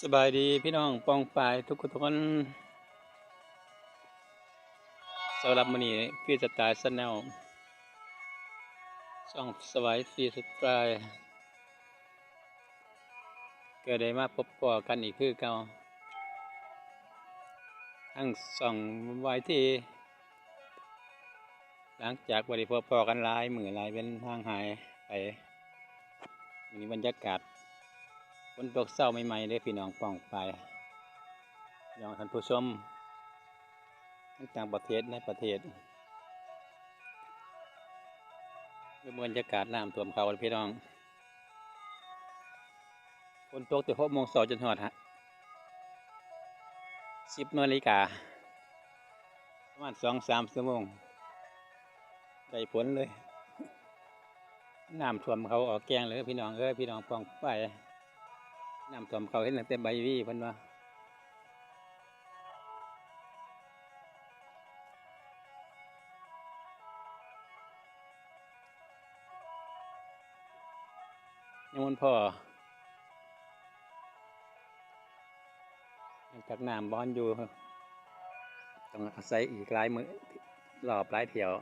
สบายดีพี่น้องปองปายทุกคนทุกคนสำหรับมื้อนี้พี่สไตล์สแนลช่องสบายฟีสไตล์ก็ได้มาพบปอกันอีกคือเก่าทั้งสองไว้ที่ หลังจากบริพบปอกันหลายมือหลายเป็นทางหายไปวันบรรยากาศ ฝนตกเศร้าใหม่ๆเลยพี่น้องป้องไปพี่น้องท่านผู้ชมทั้งต่างประเทศในประเทศเรื่อบรรยากาศน้ำท่วมเขาเลยพี่น้องฝนตกแต่หกโมงเสาจนหอดฮะสิบนาฬิกาประมาณสองสามชั่วโมงได้ผลเลยน้ำท่วมเขาออกแกงเลยพี่น้องเอ้ยพี่น้องป้องไป น้ำท่วมเขาเห็นตั้งแต่ใบวีเพิ่นว่ายังมันพอจากน้ำบอนอยู่ ต้องอาศัยอีกหลายมือรอบหลายเที่ยว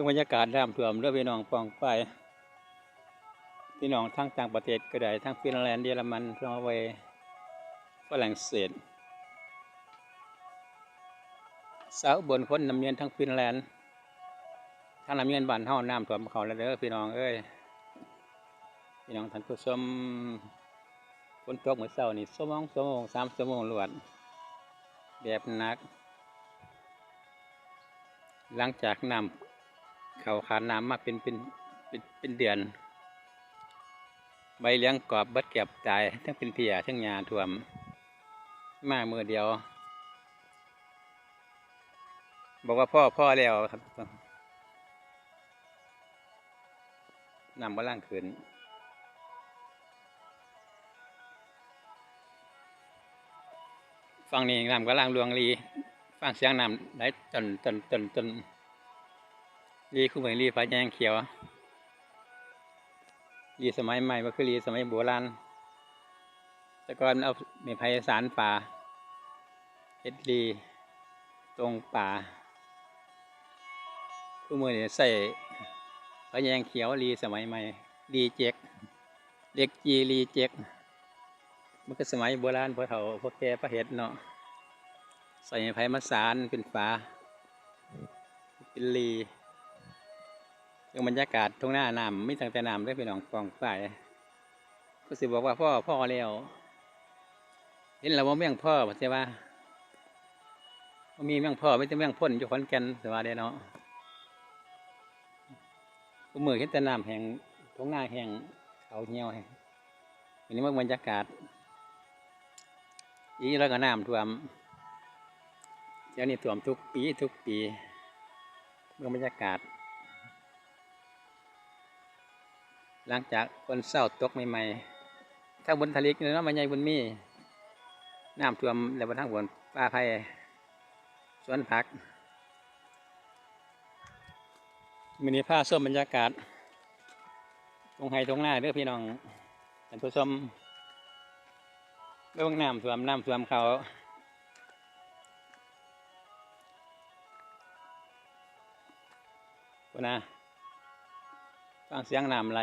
เรื่องบรรยากาศน้ำท่วมเรือพี่น้องปองไปพี่น้องทั้งต่างประเทศก็ได้ทั้งฟินแลนด์เยอรมันนอร์เวย์ฝรั่งเศสสาวบนคนน้ำเนียนทั้งฟินแลนด์ทั้งน้ำเนียนบ้านเฮาน้ำท่วมเขาแล้วเด้อพี่น้องเอ้ยพี่น้องท่านผู้ชมฝนตกเมื่อเช้านี่สมองสมองสามสมองลวดแบบหนัก หลังจากน้ำ เขาขาน้ำมาเป็นเป็นเป็นเป็นเดือน ใบเลี้ยงกรอบบัดเก็บตายทั้งเป็นเพียทั้งหญ้าท่วม มามือเดียว บอกว่าพ่อพ่อแล้วครับนำกำลังขึ้นฟังนี่นำกำลังลวงลีฟังเสียงนำได้จนจนจนจน ลีคือเหมือนลีฟ้าแยงเขียวลีสมัยใหม่ก็คือลีสมัยโบราณแต่ก่อนเอาเมีไพสารป่าเฮ็ดลีตรงป่าคือมือเนี่ยใส่ฟ้าแยงเขียวลีสมัยใหม่ลีเจ็กเด็กจีลีเจ็กมันก็สมัยโบราณพอเฒ่าพอแก่พระเห็ดเนาะใส่ไม้ไผ่มาสารเป็นฝาเป็นลี เรื่องบรรยากาศทุ่งหน้าน้ำไม่ตั้งแต่น้ำได้ไปหนองกองฝ่ายก็สิบอกว่าพ่อพ่อแล้วเห็นเราว่าเมี่ยงพ่อใช่ว่ามีเมี่ยงพ่อไม่ใช่เมี่ยงพ่นอยู่ขอนแก่นแต่ว่าเด้เนาะก็มือเห็นแต่น้ำแห้งทุ่งหน้าแห้งเขาเหี่ยวแห้งอันนี้มันบรรยากาศอีแล้วก็น้ำท่วมเดี๋ยวนี้ท่วมทุกปีทุกปีเรื่องบรรยากาศ หลังจากฝนเศร้าตกใหม่ๆถ้างบนทะเลกินนาะมันใหญ่บนมีน้ำท่วมแล้วบนทางบนป่าไผ่สวนผักมินิผ้าส้มบรรยากาศ ตรงไฮตรงหน้าเด้อพี่น้องท่านผู้ชมเรื่องน้ำท่วมน้ำท่วมเขาปนะฟังเสียงน้ำไหล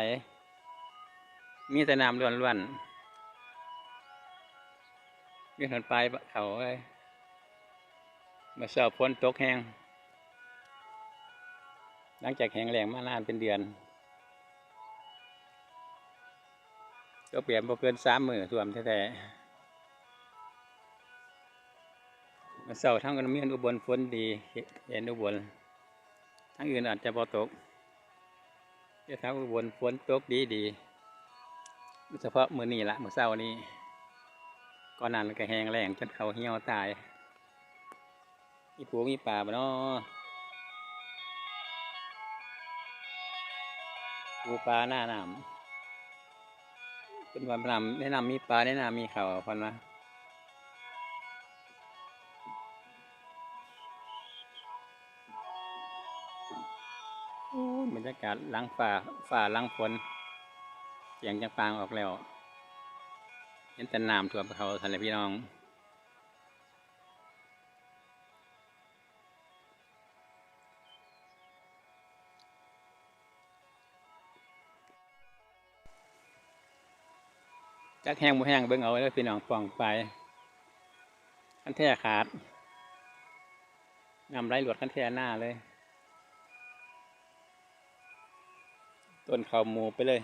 มีแต่น้ำล้วนๆมีหันปลายเขาเอ้ยมาเช้าฝนตกแห้งหลังจากแห้งแล้งมานานเป็นเดือน ก็เปลี่ยนพอเกินสามมือท่วมแท้ๆมาเช้าทั้งกันมีอุบลฝนดีเห็นอุบลทั้งอื่นอาจจะพอตกเดี๋ยวทางอุบลฝนตกดีดีๆ เฉพาะมือนี้ละมือเศร้านี้ก่อนนั้นก็แห้งแล้งจนเขาเหี่ยวตายมีปูมีป่าบ่เนาะปูปลาหน้าน้ำเป็นวันนำแนะนำมีปลาแนะนำมีเขาพันมาโอ้บรรยากาศล้างฝ่าฝ่าล้างฝน เสียงจังปางออกแล้วเห็นแต่น้ำท่วมเขาทะเลพี่น้อง จักแห้งบ่แห้งเบิ่งเอาแล้วพี่น้องป่องไปคันแท้ขาดนำไรหลวดคันแท้หน้าเลย ต้นเขาหมูไปเลย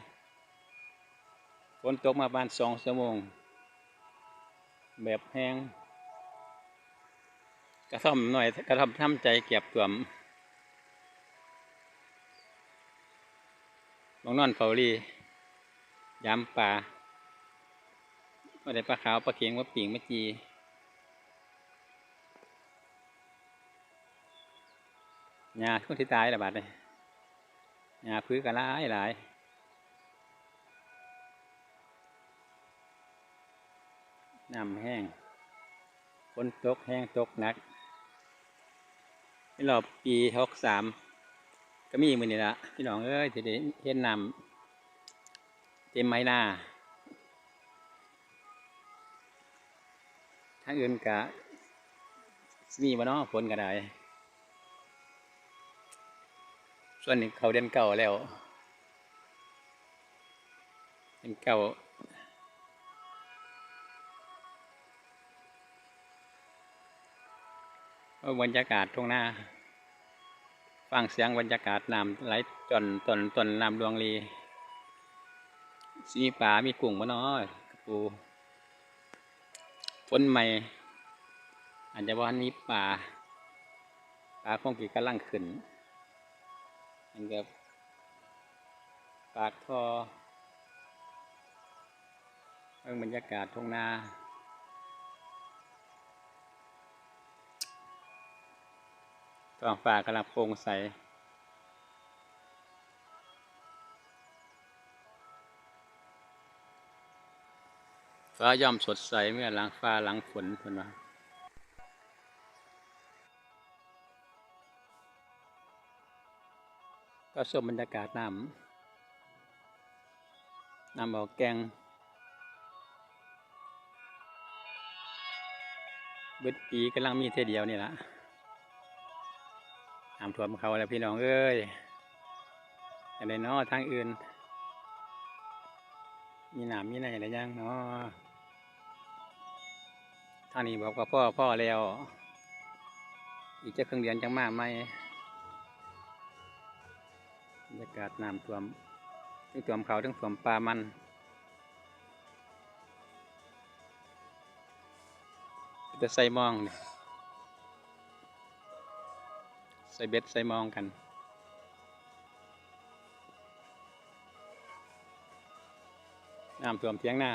นตกมาประมาณสองชั่วโมง แบบแห้งกระท่อมหน่อยกระท่อมทำใจเก็บตัวมลงนอนเฝ้ารียามป่าว่ได้ปลาขาวปลาเข็งว่าปิ่งมะจีหญ้าช่งที่ตายระบาดเลยหญ้าพื้นก็หลายลาย น้ำแห้งฝนตกแห้งตกหนักนี่รอบปีหกสามก็มีมือนี่ละพี่น้องเอ้ยที่ได้เห็นนำเต็มไม้หน้าทางอื่นกะมีบ่เนาะฝนก็ได้ส่วนนี้เขาเดือนเก่าแล้วเดือนเก่า บรรยากาศตรงหน้าฟังเสียงบรรยากาศน้ำไหลจนตนตนน้ำดวงลีสีป่ามีกุ้งบ่เนาะกระปูฝนใหม่อาจจะว่านี้ป่าป่าคงกีกำลังขึ้นมันก็ปากท่อเรื่องบรรยากาศทุ่งนา ท้องฟ้ากำลังโปร่งใส ฟ้าย่อมสดใสเมื่อหลังฟ้าหลังฝนคนว่าก็ชมบรรยากาศน้ำน้ำบอกแกงเบิดปีกำลังมีเท่เดียวนี่แหละ น้ำท่วมเขาแล้วพี่น้องเอ้ยอย่างไรเนาะทางอื่น มีหนามมีไหนอะไรยังเนาะทางนี้บอกว่าพ่อพ่อแล้ว อีกจะครึ่องเดือนจังมากไหมบรรยากาศน้ำท่วมทั้งท่วมเขาทั้งท่วมปลามันจะใส่มองเนี่ย ใส่เบ็ดใส่มองกันน้ำท่วมเทียงหน้า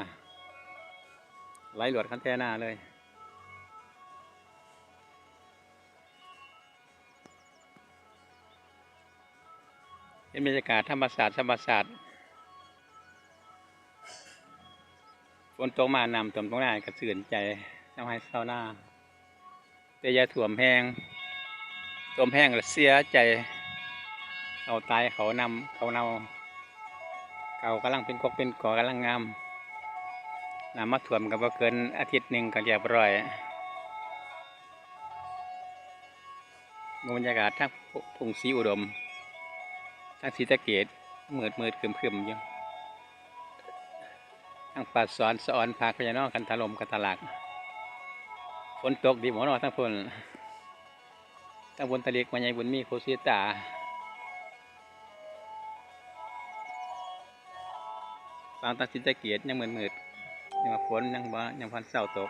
ไหลหลวดคันแท่หน้าเลยเป็นบรรยากาศธรรมศาสตร์ธรรมศาสตร์ฝนตกมานำถ่วมตรงหน้ากระเสือนใจทำให้เศร้าหน้าแต่ยาถ่วมแห้ง ถ่วมแห้งแล้วเสียใจเขาตายเขานำเขาเนาเขากำลังเป็นกกเป็นก่อกำลังงามนำมาถ่วมกับว่าเกินอาทิตย์หนึ่งก็เรียบร้อยบรรยากาศทั้งทุ่งสีอุดม ทั้งสีตะเกตมืดมืดคืมคืมอยู่ทั้งปัดสอนสอนพาขยานอกันถล่มกันตลากฝนตกดีหมอนอทั้งฝน ทั้งบนทะเลกมาใหญ่บนมีโคซิตาบางตังสีตะเกตยังเหมืดมืดยังฝนยังบ้ายังพันเศร้าตก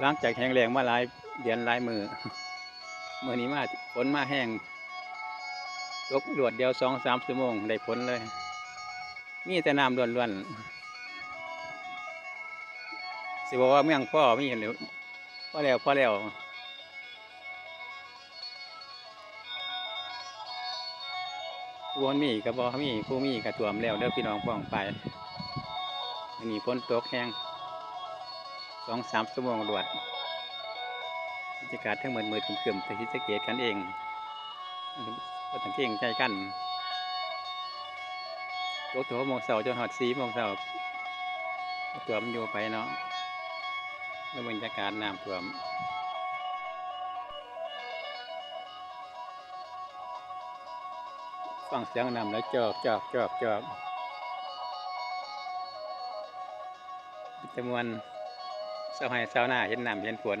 หลังจากแห้งแล้งมาหลายเดือนหลายมือมื่อนี้มาฝนมาแห้งตกรวดเดียวสองสามชั่วโมงได้ผลเลย มีแต่น้ำล้วนๆสิบอกว่าเมืองพ่อมีหรือพ่อแล้วพ่อแล้วผู้คนมีกับบอกมีผู้มีกระถ่วมแล้วเด้อพี่น้องป้องไปอันนี้ฝนตกแห้ง องสามชั่วโมงรวดบรรยากาศทั้งหมดมืดๆคึมๆแต่ที่สเกตกันเองก็สังเกตใจกันยกตัวโมงเสาจนหอดสีโมงเสาตัวมันอยู่ไปเนาะแล้วบรรยากาศน้ำท่วมฟังเสียงน้ำแล้วจอกจอกจอกจอกจำนวนาให้เสาหน้าเห็นน้ำเห็นฝน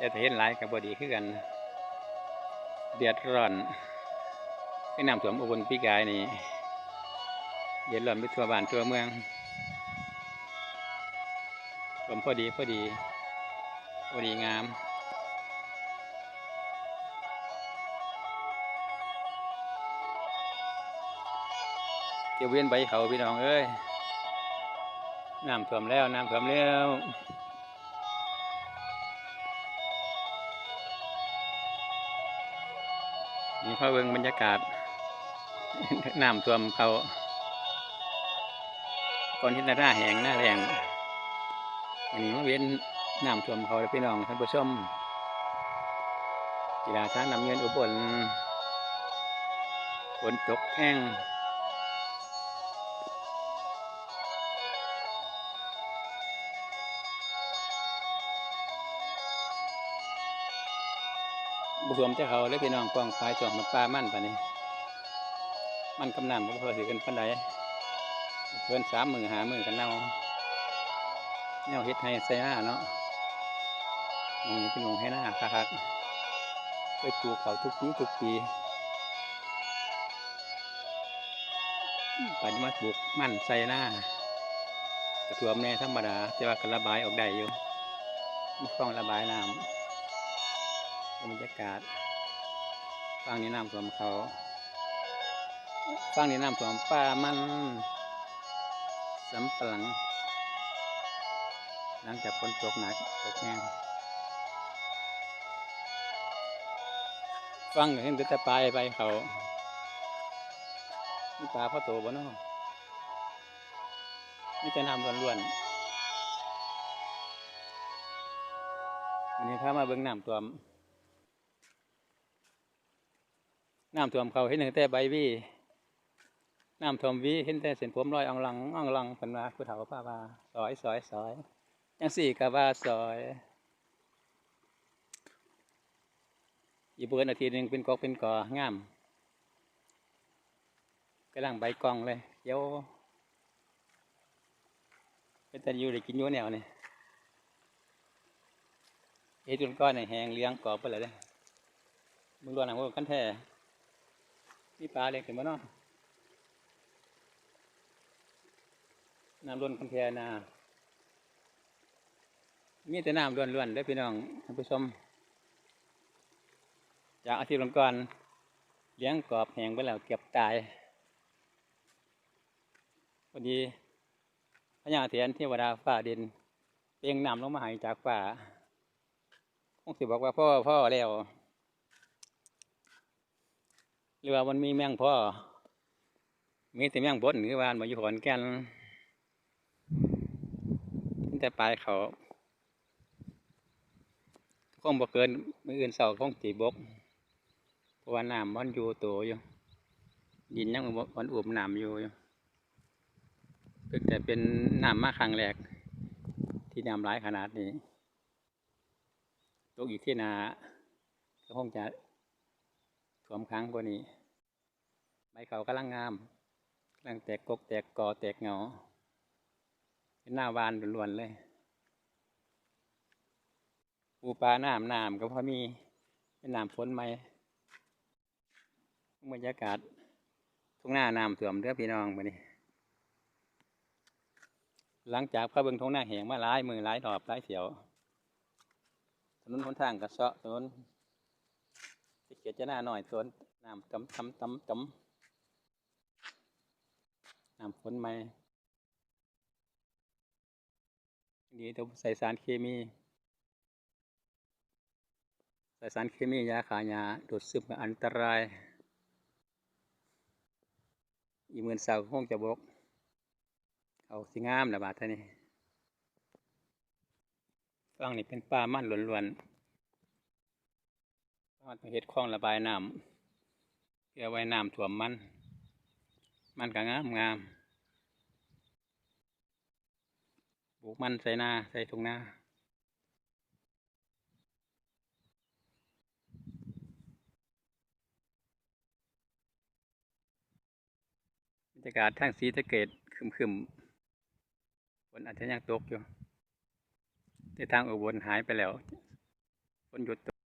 จะเห็นหลายกับบดีคือกัน เดือดร้อนให้น้ำท่วมอุบลปีกายนี่เดือดร้อนไปทั่วบ้านทั่วเมืองท่วมพอดีพอดีพอดีงามเกี่ยวเวียนใบเขาพี่น้องเอ้ย น้ำท่วมแล้ว น้ำท่วมแล้วนี่พอเบิงบรรยากาศน้ำท่วมเขาก่อนที่หน้าแหงหน้าแรงอันนี้มาเว้นน้ำท่วมเขาพี่น้องท่านผู้ชมกีฬาช้างนำเงินอุบลฝนตกแห้ง บุษวมเจ้าเขาเลยพี่น้องกองไฟจ่อมันปลามั่นปะนี่มันกำน้ำบ่พอถือกันปันใดเพื่อนสามมือหามือกันเน่าแนวเฮ็ดให้ใส่หน้าเนาะมองนี้เป็นวงให้หน้าคักๆไปปลูกเขาทุกปีทุกปีปัจจุบันปลูกมั่นใส่หน้ากระถ่วมแน่ธรรมดาแต่ว่ากระบายออกได้อยู่มีคลองระบายน้ำ บรรยากาศฟังนี้น้ำท่วมเขาฟังนี้น้ำท่วมป่ามันสำปะหลัง หลังจากฝนตกหนักตกแห้งฟังเห็นแต่แต่ปลายไปเขามีปลาพ่อโตบ่เนาะมีแต่น้ำล้วนๆวันนี้พามาเบิ่งน้ำท่วม น้ำท่วมเขาเห็นตั้งแต่ใบวีน้ำท่วมวีเห็นแต่เส้นผมลอยอ่องลังอ่องลังเพิ่นว่าผู้เฒ่าป้าว่าซอยซอยซอยจังสี่ก็ว่าซอย อีเบิร์นอาทิตย์หนึ่งเป็นกอกเป็นกองามกำลังใบกองเลยเดี๋ยวเป็นแต่อยู่ได้กินยูแนวนี่เฮ็ดจนก้อนในแหงเลี้ยงกรอบไปเลยเด้มึงรวนหนังว่ากันแท้ มีปลาเล็กเห็นบ่เนาะน้ำล้นคำแพนา มีแต่น้ำล้วนๆเด้พี่น้องท่านผู้ชม จากอาทิตย์ก่อนเลี้ยงกรอบแหงไปแล้วเก็บตายพอดีพญาเถียนเทวดาฟ้าดินเปียงน้ำลงมาหายจากฟ้าคงสิบอกว่าพ่อพ่อแล้ว หรือว่ามันมีแมงพ่อมีแต่แมงบดหรือว่ามันอยู่ขอนแก่นแต่ปลายเขาคงบ่เกินมืออื่นเสาคงจีบกเพราะว่าน้ำมันอยู่ตัวอยู่ดินยังมันอุบน้ำอยู่อยู่เพิ่งแต่เป็นน้ำมาครั้งแรก ที่น้ำร้ายขนาดนี้ตกอยู่ที่นาก็คงจะ ท่วมค้างกว่านี้ใบเขากำลังงามกำลังแตกกกแตกกอแตกเหงาเป็นหน้าวานล้วนๆเลยปูปลาน้ำน้ำก็พอมีเป็นน้ำฝนไหมบรรยากาศทุ่งหน้าน้ำท่วมเด้อพี่น้องมานี่หลังจากพระเบิงทุ่งหน้าแหงมาหลายมือหลายดอบหลายเสียวถนนหนทางกระเซาะถนน ที่เขียนจะหน้าหน่อยถนนน้ำตำตำตำตำน้ำฝนใหม่ดีต้องใส่สารเคมี ใส่สารเคมียาขายาดูดซึมอันตราย อีหมื่นสาวคงจะบกเอาสิงามนะบาดเท่านี้ฟังนี่เป็นป่ามันล้วนๆ มันเป็นเห็ดคลองระบายน้ำเพื่อไว้น้ำถ่วมมัน มันก็งามงามปลูกมันใส่นาใส่ทุ่งนาบรรยากาศทางสีสะเกตคึมๆฝนอาจจะยังตกอยู่แต่ทางอุบลหายไปแล้วฝนหยุดตก